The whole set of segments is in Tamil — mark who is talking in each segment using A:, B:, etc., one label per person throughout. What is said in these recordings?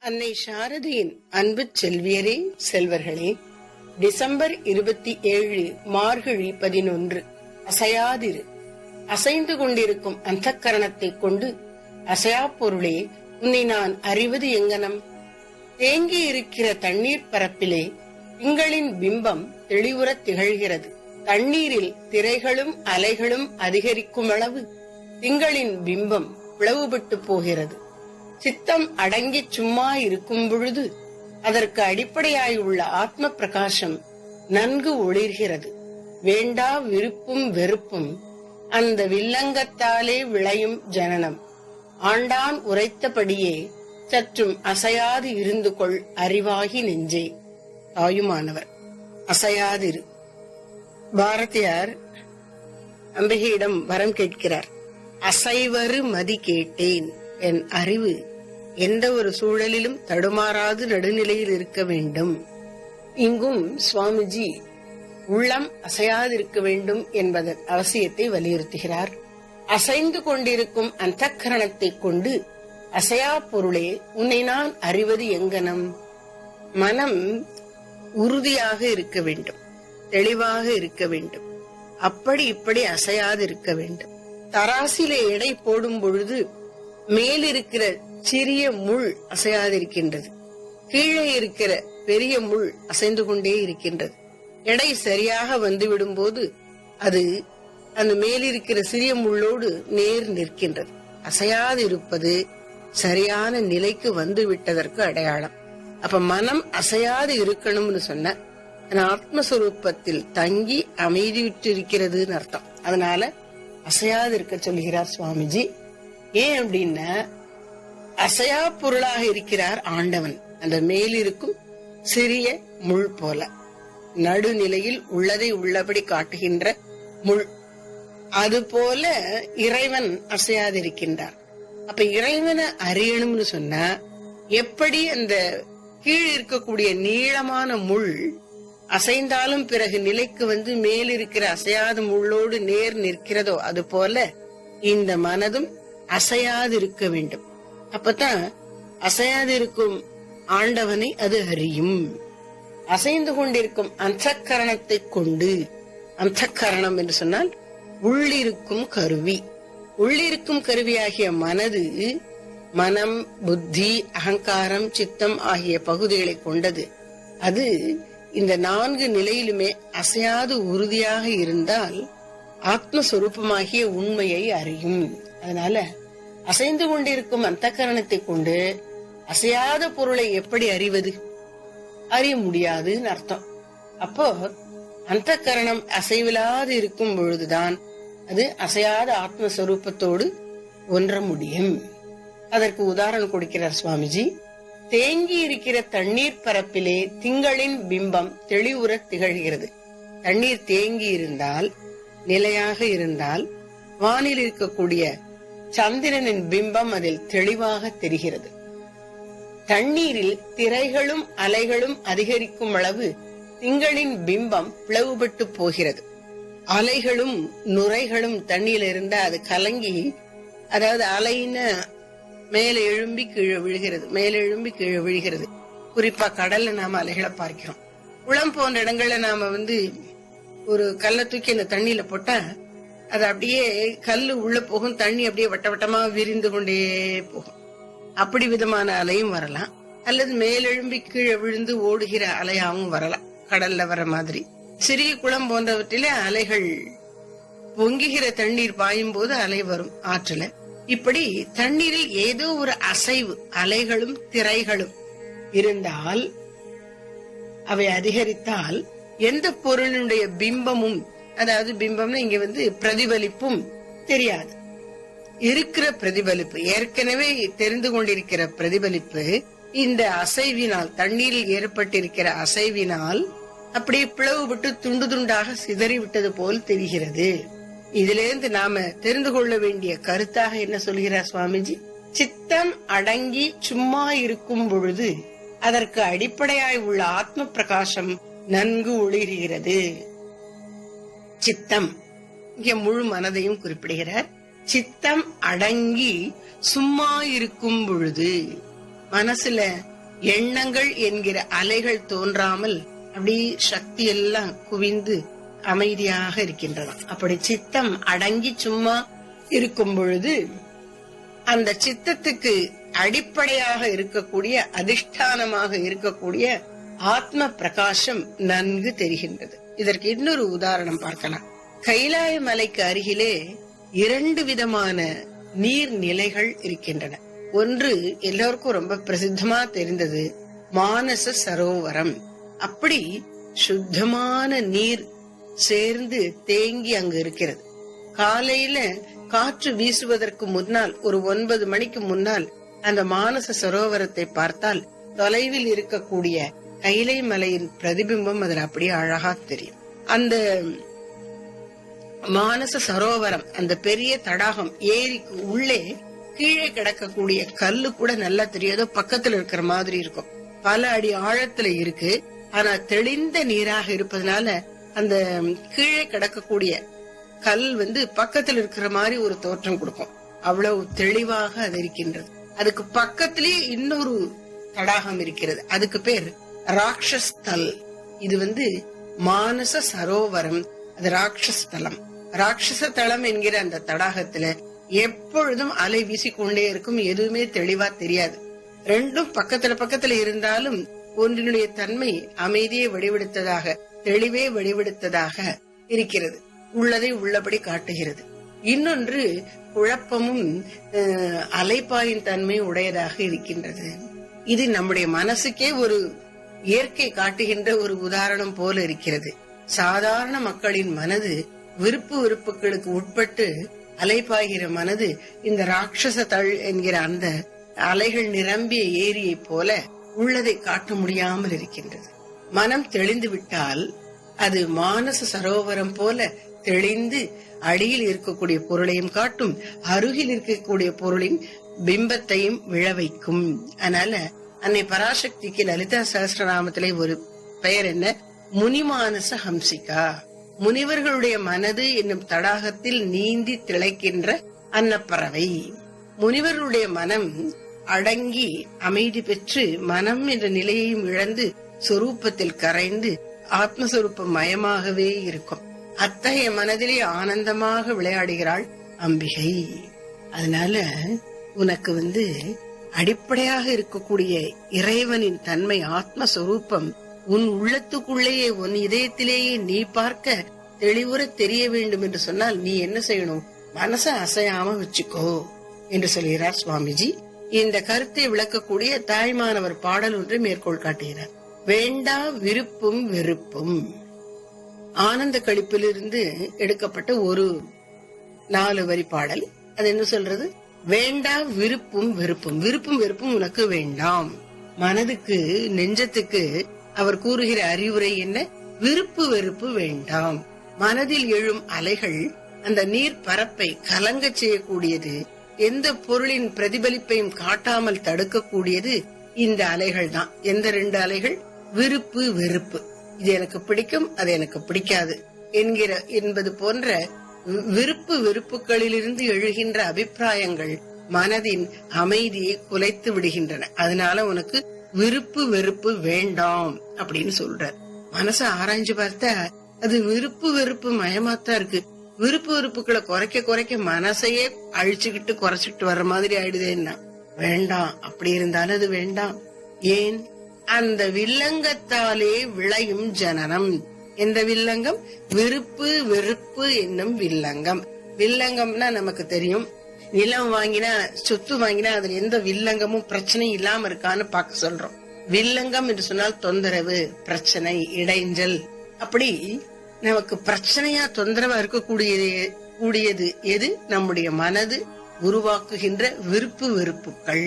A: அன்னை சாரதியின் அன்பு செல்வியரே செல்வர்களே டிசம்பர் இருபத்தி ஏழு மார்கழி பதினொன்று. அசையாதிரு. அசைந்து கொண்டிருக்கும் அந்த கரணத்தை கொண்டு அசையா பொருளே உன்னை நான் அறிவது எங்கனம்? தேங்கி இருக்கிற தண்ணீர் பரப்பிலே திங்களின் பிம்பம் தெளிவுறத் திகழ்கிறது. தண்ணீரில் திரைகளும் அலைகளும் அதிகரிக்கும் அளவு திங்களின் பிம்பம் பிளவுபட்டு போகிறது. சித்தம் அடங்கி சும்மா இருக்கும் பொழுது அதற்கு அடிப்படையாயுள்ள ஆத்ம பிரகாசம் நன்கு ஒளிர்கிறது. வேண்டா விருப்பும் வெறுப்பும் அந்த வில்லங்கத்தாலே விளையும் ஜனனம். ஆண்டான் உரைத்தபடியே சற்றும் அசையாது இருந்து கொள் அறிவாகி நெஞ்சே. தாயுமானவர் அசையாதிரு. பாரதியார் அம்பிகையிடம் வரம் கேட்கிறார் அசைவரு மதி கேட்டேன் என் அறிவு எந்த ஒரு சூழலிலும் தடுமாறாது நடுநிலையில் இருக்க வேண்டும். இங்கும் சுவாமிஜி உள்ளம் அசையாதிருக்க வேண்டும் என்பதன் அவசியத்தை வலியுறுத்துகிறார். அசைந்து கொண்டிருக்கும் அந்த கரணத்தை கொண்டு அசையா பொருளே உன்னை நான் அறிவது எங்கனம்? மனம் உறுதியாக இருக்க வேண்டும் தெளிவாக இருக்க வேண்டும். அப்படி இப்படி அசையாது இருக்க வேண்டும். தராசிலே எடை போடும் பொழுது மேலிருக்கிற சிறிய முள் அசையாதிருக்கின்றது. கீழே இருக்கிற பெரிய முள் அசைந்து கொண்டே இருக்கின்றது. எடை சரியாக வந்துவிடும் போது அது அந்த மேலிருக்கிற சிறிய முள்ளோடு நேர் நிற்கின்றது. அசையாது இருப்பது சரியான நிலைக்கு வந்து விட்டதற்கு அடையாளம். அப்ப மனம் அசையாது இருக்கணும்னு சொன்ன ஆத்மஸ்வரூபத்தில் தங்கி அமைதி விட்டிருக்கிறதுன்னு அர்த்தம். அதனால அசையாது இருக்க சொல்கிறார் சுவாமிஜி. ஏன் அப்படின்னா அசையா பொருளாக இருக்கிறார் ஆண்டவன். அந்த மேலிருக்கும் சிறிய முள் போல. நடுநிலையில் உள்ளதை உள்ளபடி காட்டுகின்ற முள். அது போல இறைவன் அசையாதிருக்கின்றார். அப்ப இறைவனை அறியணும்னு சொன்னா எப்படி அந்த கீழ் இருக்கக்கூடிய நீளமான முள் அசைந்தாலும் பிறகு நிலைக்கு வந்து மேலிருக்கிற அசையாத முள்ளோடு நேர் நிற்கிறதோ அது போல இந்த மனதும் அசையாது இருக்க வேண்டும். அப்பதான் அசையாதிருக்கும் ஆண்டவனை அது அறியும். அசைந்து கொண்டிருக்கும் அந்த கரணத்தை கொண்டு அந்த கரணம் என்று சொன்னால் உள்ளிருக்கும் கருவி. உள்ளிருக்கும் கருவியாகிய மனது மனம் புத்தி அகங்காரம் சித்தம் ஆகிய பகுதிகளை கொண்டது. அது இந்த நான்கு நிலையிலுமே அசையாது உறுதியாக இருந்தால் ஆத்மஸ்வரூபமாகிய உண்மையை அறியும். அதனால அசைந்து கொண்டிருக்கும் அந்த கரணத்தை கொண்டு அசையாத பொருளை எப்படி அறிவது? அறிய முடியாதுன்னு அர்த்தம். அப்போ அந்த கரணம் அசைவில்லாது இருக்கும் பொழுதுதான் அது அசையாத ஆத்மஸ்வரூபத்தோடு ஒன்ற முடியும். அதற்கு உதாரணம் கொடுக்கிறார் சுவாமிஜி. தேங்கி இருக்கிற தண்ணீர் பரப்பிலே திங்களின் பிம்பம் தெளிவுற திகழ்கிறது. தண்ணீர் தேங்கி இருந்தால் நிலையாக இருந்தால் வானில் இருக்கக்கூடிய சந்திரனின் பிம்பம் அதில் தெளிவாக தெரிகிறது. தண்ணீரில் திரைகளும் அலைகளும் அதிகரிக்கும் அளவு திங்களின் பிம்பம் பிளவுபட்டு போகிறது. அலைகளும் நுரைகளும் தண்ணீர்ல இருந்தா அது கலங்கி அதாவது அலைன்னு மேலே எழும்பி கீழே விழுகிறது மேலே எழும்பி கீழே விழுகிறது. குறிப்பா கடல்ல நாம அலைகளை பார்க்கிறோம். குளம் போன்ற இடங்கள்ல நாம வந்து ஒரு கல்லை தூக்கி அந்த தண்ணியில போட்டா அது அப்படியே கல்லு உள்ள போகும் தண்ணி அப்படியே வட்ட வட்டமா விரிந்து கொண்டே போகும். அப்படி விதமான அலையும் வரலாம். அல்லது மேலெழும்பி கீழே விழுந்து ஓடுகிற அலையாவும் வரலாம். கடல்ல வர மாதிரி. சிறிய குளம் போன்றவற்றிலே அலைகள் பொங்குகிற தண்ணீர் பாயும் போது அலை வரும் ஆற்றுல. இப்படி தண்ணீரில் ஏதோ ஒரு அசைவு அலைகளும் திரைகளும் இருந்தால் அவை அதிகரித்தால் எந்த பொருளினுடைய பிம்பமும் அதாவது பிம்பம்னா இங்க வந்து பிரதிபலிப்பும் தெரியாது. இருக்கிற பிரதிபலிப்பு ஏற்கனவே தெரிந்து கொண்டிருக்கிற பிரதிபலிப்பு இந்த அசைவினால் தண்ணீரில் ஏற்பட்டிருக்கிற அசைவினால் அப்படியே பிளவுபட்டு துண்டு துண்டாக சிதறி விட்டது போல் தெரிகிறது. இதிலிருந்து நாம தெரிந்து கொள்ள வேண்டிய கருத்தாக என்ன சொல்கிறார் சுவாமிஜி? சித்தம் அடங்கி சும்மா இருக்கும் பொழுது அதற்கு அடிப்படையாய் உள்ள ஆத்ம பிரகாசம் நன்கு ஒளிர்கிறது. சித்தம். இங்க முழு மனதையும் குறிப்பிடுகிறார். சித்தம் அடங்கி சும்மா இருக்கும் பொழுது மனசுல எண்ணங்கள் என்கிற அலைகள் தோன்றாமல் அப்படி சக்தி எல்லாம் குவிந்து அமைதியாக இருக்கின்றன. அப்படி சித்தம் அடங்கி சும்மா இருக்கும் பொழுது அந்த சித்தத்துக்கு அடிப்படையாக இருக்கக்கூடிய அதிஷ்டானமாக இருக்கக்கூடிய ஆத்ம பிரகாசம் நன்கு தெரிகின்றது. இதற்கு இன்னொரு உதாரணம் பார்க்கலாம். கைலாய மலைக்கு அருகிலே இரண்டு விதமான நீர்நிலைகள் இருக்கின்றன. ஒன்று எல்லோருக்கும் ரொம்ப பிரசித்தமா தெரிந்தது மானச சரோவரம். அப்படி சுத்தமான நீர் சேர்ந்து தேங்கி அங்கு இருக்கிறது. காலையில காற்று வீசுவதற்கு முன்னால் ஒரு ஒன்பது மணிக்கு முன்னால் அந்த மானச சரோவரத்தை பார்த்தால் தொலைவில் இருக்கக்கூடிய கைலை மலையின் பிரதிபிம்பம் அதுல அப்படியே அழகா தெரியும். அந்த மானச சரோவரம் அந்த பெரிய தடாகம் ஏரிக்கு உள்ளே கீழே கிடக்கக்கூடிய கல்லு கூட நல்லா தெரியாதோ பக்கத்துல இருக்கிற மாதிரி இருக்கும். பல அடி ஆழத்துல இருக்கு. ஆனா தெளிந்த நீராக இருப்பதனால அந்த கீழே கிடக்கக்கூடிய கல் வந்து பக்கத்துல இருக்கிற மாதிரி ஒரு தோற்றம் கொடுக்கும். அவ்வளவு தெளிவாக அது இருக்கின்றது. அதுக்கு பக்கத்திலேயே இன்னொரு தடாகம் இருக்கிறது. அதுக்கு பேர் ராட்சஸ்தல். இது வந்து மானச சரோவரம். அது ராட்சஸ்தலம். ராட்சச தலம் என்கிற அந்த தடாகத்துல எப்பொழுதும் அலை வீசிக்கொண்டே இருக்கும். எதுவுமே தெளிவா தெரியாது. ரெண்டும் பக்கத்துல பக்கத்துல இருந்தாலும் ஒன்றினுடைய தன்மை அமைதியை வடிவெடுத்ததாக தெளிவே வடிவெடுத்ததாக இருக்கிறது. உள்ளதை உள்ளபடி காட்டுகிறது. இன்னொன்று குழப்பமும் அலைப்பாயின் தன்மை உடையதாக இருக்கின்றது. இது நம்முடைய மனசுக்கே ஒரு இயற்கை காட்டுகின்ற ஒரு உதாரணம் போல இருக்கிறது. சாதாரண மக்களின் மனது விருப்பு விருப்புகளுக்கு உட்பட்டு அலைப்பாய்கிற மனது இந்த ராட்சச தள் என்கிற அந்த அலைகள் நிரம்பிய ஏரியை போல உள்ளதை காட்ட முடியாமல் இருக்கின்றது. மனம் தெளிந்து விட்டால் அது மானச சரோவரம் போல தெளிந்து அடியில் இருக்கக்கூடிய பொருளையும் காட்டும் அருகில் இருக்கக்கூடிய பொருளின் பிம்பத்தையும் விழ வைக்கும். அதனால அன்னை பராசக்திக்கு லலிதா சகசிரநாமத்திலே ஒரு பெயர் என்ன? முனிமானச ஹம்சிகா. முனிவர்களுடைய மனது என்னும் தடாகத்தில் நீந்தி திளைக்கின்ற அன்னப்பறவை. முனிவர்களுடைய மனம் அடங்கி அமைதி பெற்று மனம் என்ற நிலையையும் இழந்து சொரூபத்தில் கரைந்து ஆத்மஸ்வரூபம் மயமாகவே இருக்கும். அத்தகைய மனதிலே ஆனந்தமாக விளையாடுகிறாள் அம்பிகை. அதனால உனக்கு வந்து அடிப்படையாக இருக்கக்கூடிய இறைவனின் தன்மை ஆத்மஸ்வரூபம் உன் உள்ளத்துக்குள்ளேயே உன் இதயத்திலேயே நீ பார்க்க தெளிவுற தெரிய வேண்டும் என்று சொன்னால் நீ என்ன செய்யணும்? மனச அசையாம வச்சுக்கோ என்று சொல்கிறார் சுவாமிஜி. இந்த கருத்தை விளக்கக்கூடிய தாய்மானவர் பாடல் ஒன்றை மேற்கோள் காட்டுகிறார். வேண்டா விருப்பும் வெறுப்பும். ஆனந்த கழிப்பிலிருந்து எடுக்கப்பட்ட ஒரு நாலு வரி பாடல். அது என்ன சொல்றது? வேண்டா விருப்பும் வெறுப்பும். விருப்பும் வெறுப்பும் உனக்கு வேண்டாம். மனதுக்கு நெஞ்சத்துக்கு அவர் கூறுகிற அறிவுரை என்ன? விருப்பு வெறுப்பு வேண்டாம். மனதில் எழும் அலைகள் அந்த நீர் பரப்பை கலங்க செய்யக்கூடியது எந்த பொருளின் பிரதிபலிப்பையும் காட்டாமல் தடுக்கக்கூடியது இந்த அலைகள் தான். எந்த ரெண்டு அலைகள்? விருப்பு வெறுப்பு. இது எனக்கு பிடிக்கும் அது எனக்கு பிடிக்காது. என்கிற என்பது போன்ற விருப்பு வெறுப்புகளிலிருந்து எழுகின்ற அபிப்பிராயங்கள் மனதின் அமைதியை குலைத்து விடுகின்றன. அதனால உனக்கு விருப்பு வெறுப்பு வேண்டாம் அப்படின்னு சொல்ற மனச ஆராய்ஞ்சு பார்த்தா அது விருப்பு வெறுப்பு மயமாத்தான் இருக்கு. விருப்பு வெறுப்புகளை குறைக்க குறைக்க மனசையே அழிச்சுக்கிட்டு குறைச்சிட்டு வர்ற மாதிரி ஆயிடுதேன்னா வேண்டாம். அப்படி இருந்தாலும் அது வேண்டாம். ஏன்? அந்த வில்லங்கத்தாலே விளையும் ஜனனம். எந்த வில்லங்கம்? விருப்பு வெறுப்பு என்னும் வில்லங்கம். வில்லங்கம்னா நமக்கு தெரியும். நிலம் வாங்கினா சொத்து வாங்கினா அதுல எந்த வில்லங்கமும் பிரச்சனையும் இல்லாம இருக்கான்னு பார்க்க சொல்றோம். வில்லங்கம் என்று சொன்னால் தொந்தரவு பிரச்சனை இடைஞ்சல். அப்படி நமக்கு பிரச்சனையா தொந்தரவா இருக்கக்கூடியது கூடியது எது? நம்முடைய மனது உருவாக்குகின்ற விருப்பு வெறுப்புகள்.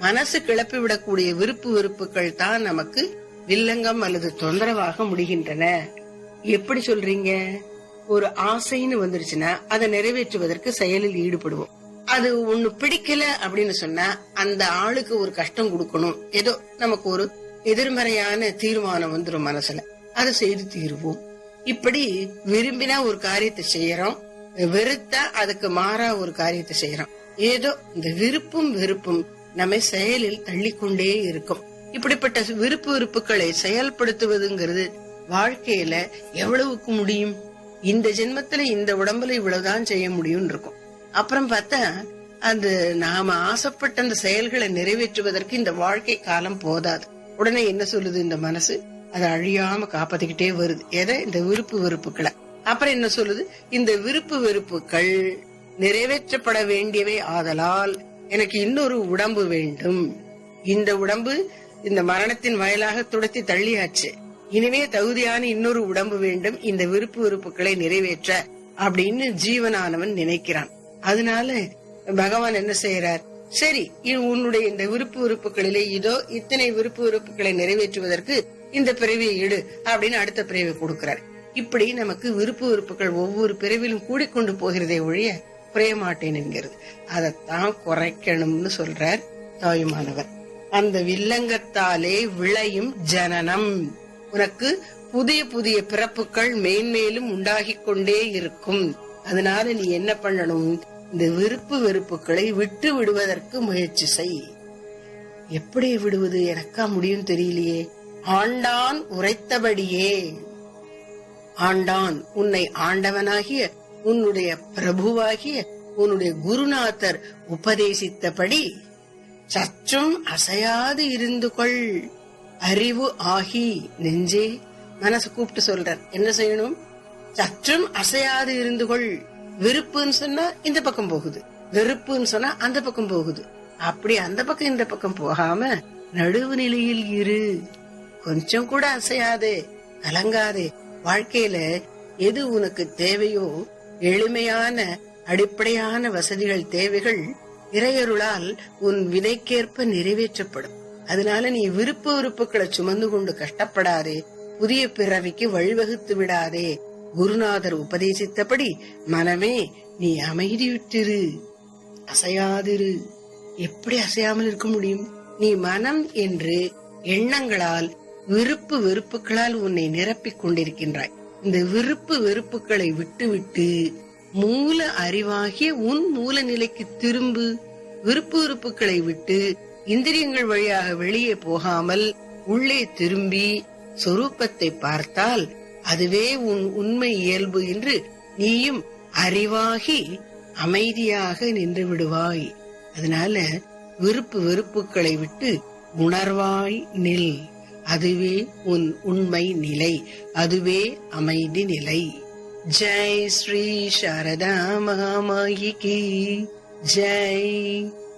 A: மனசு கிளப்பி விடக்கூடிய விருப்பு வெறுப்புகள் தான் நமக்கு வில்லங்கம் அல்லது தொந்தரவாக முடிகின்றன. எப்படி சொல்றீங்க? ஒரு ஆசைன்னு வந்துருச்சுன்னா அதை நிறைவேற்றுவதற்கு செயலில் ஈடுபடுவோம். அது ஒண்ணு பிடிக்கல அப்படின்னு சொன்னா அந்த ஆளுக்கு ஒரு கஷ்டம் கொடுக்கணும். ஏதோ நமக்கு ஒரு எதிர்மறையான தீர்மானம் வந்துடும் மனசுல. அதை செய்து தீர்வோம். இப்படி விரும்பினா ஒரு காரியத்தை செய்யறோம். வெறுத்தா அதுக்கு மாறா ஒரு காரியத்தை செய்யறோம். ஏதோ இந்த விருப்பும் வெறுப்பும் நம்மை செயலில் தள்ளிக்கொண்டே இருக்கும். இப்படிப்பட்ட விருப்பு விருப்புகளை செயல்படுத்துவதுங்கிறது வாழ்க்கையில எவ்வளவுக்கு முடியும்? இந்த ஜென்மத்துல இந்த உடம்புல இவ்வளவுதான் செய்ய முடியும்னு இருக்கும். அப்புறம் பார்த்தா அந்த நாம ஆசைப்பட்ட அந்த செயல்களை நிறைவேற்றுவதற்கு இந்த வாழ்க்கை காலம் போதாது. உடனே என்ன சொல்லுது இந்த மனசு? அதை அழியாம காப்பாத்திக்கிட்டே வருது. எதை? இந்த விருப்பு வெறுப்புகளை அப்புறம் என்ன சொல்லுது? இந்த விருப்பு வெறுப்புகள் நிறைவேற்றப்பட வேண்டியவை ஆதலால் எனக்கு இன்னொரு உடம்பு வேண்டும். இந்த உடம்பு இந்த மரணத்தின் வயலாக துடத்தி தள்ளியாச்சு. இனிமே தகுதியான இன்னொரு உடம்பு வேண்டும் இந்த விருப்பு விருப்புகளை நிறைவேற்ற அப்படின்னு ஜீவனானவன் நினைக்கிறான். அதனால பகவான் என்ன செய்யறார் சரி உன்னுடைய இந்த விருப்பு உறுப்புகளிலே இதோ இத்தனை விருப்பு உறுப்புகளை நிறைவேற்றுவதற்கு இந்த பிறவியை இடு அப்படின்னு அடுத்த பிறவி கொடுக்கிறார். இப்படி நமக்கு விருப்பு வெறுப்புகள் ஒவ்வொரு பிறவிலும் கூடிக்கொண்டு போகிறதே ஒழிய குறைய மாட்டேன் என்கிறது. அதைத்தான் குறைக்கணும்னு சொல்றார் தாயுமானவர். அந்த வில்லங்கத்தாலே விளையும் ஜனனம். உனக்கு புதிய புதிய பிறப்புகள் மேன்மேலும் உண்டாகிக் கொண்டே இருக்கும். அதனால நீ என்ன பண்ணணும்? இந்த விருப்பு வெறுப்புகளை விட்டு விடுவதற்கு முயற்சி செய். எப்படி விடுவது? எனக்கா முடியும் தெரியலையே. ஆண்டான் உரைத்தபடியே. ஆண்டான் உன்னை ஆண்டவனாகிய உன்னுடைய பிரபுவாகிய உன்னுடைய குருநாதர் உபதேசித்தபடி சற்றும் அசையாது இருந்து கொள். அறிவு ஆகி நெஞ்சே மனசு கூப்பிட்டு சொல்றார். என்ன செய்யணும்? சற்றும் அசையாது இருந்து கொள். விருப்புன்னு சொன்னா இந்த பக்கம் போகுது. வெறுப்புன்னு சொன்னா அந்த பக்கம் போகுது. அப்படி அந்த பக்கம் இந்த பக்கம் போகாம நடுவு நிலையில் இரு. கொஞ்சம் கூட அசையாதே கலங்காதே வாழ்க்கையில எது உனக்கு தேவையோ எளிமையான அடிப்படையான வசதிகள் தேவைகள் இறையருளால் உன் வினைக்கேற்ப நிறைவேற்றப்படும். அதனால நீ விருப்ப விருப்புகளை சுமந்து கொண்டு கஷ்டப்படாதே. புதிய பிறவிக்கு வழிவகுத்து விடாதே. குருநாதர் உபதேசித்தபடி மனமே நீ அமைதி அசையாதிரு. எப்படி அசையாமல் இருக்க முடியும்? நீ மனம் என்று எண்ணங்களால் விருப்பு வெறுப்புகளால் உன்னை நிரப்பிக் கொண்டிருக்கின்றாய். இந்த விருப்பு வெறுப்புகளை விட்டுவிட்டு மூல அறிவாகிய உன் மூல நிலைக்கு திரும்பு. விருப்பு வெறுப்புகளை விட்டு இந்திரியங்கள் வழியாக வெளியே போகாமல் உள்ளே திரும்பி சொரூபத்தை பார்த்தால் அதுவே உன் உண்மை இயல்பு என்று நீயும் அறிவாகி அமைதியாக நின்று விடுவாய். அதனால விருப்பு வெறுப்புகளை விட்டு உணர்வாய் நில். அதுவே உன் உண்மை நிலை. அதுவே அமைதி நிலை. ஜெய் ஸ்ரீ சாரதா மகாமாயி கி ஜெய்.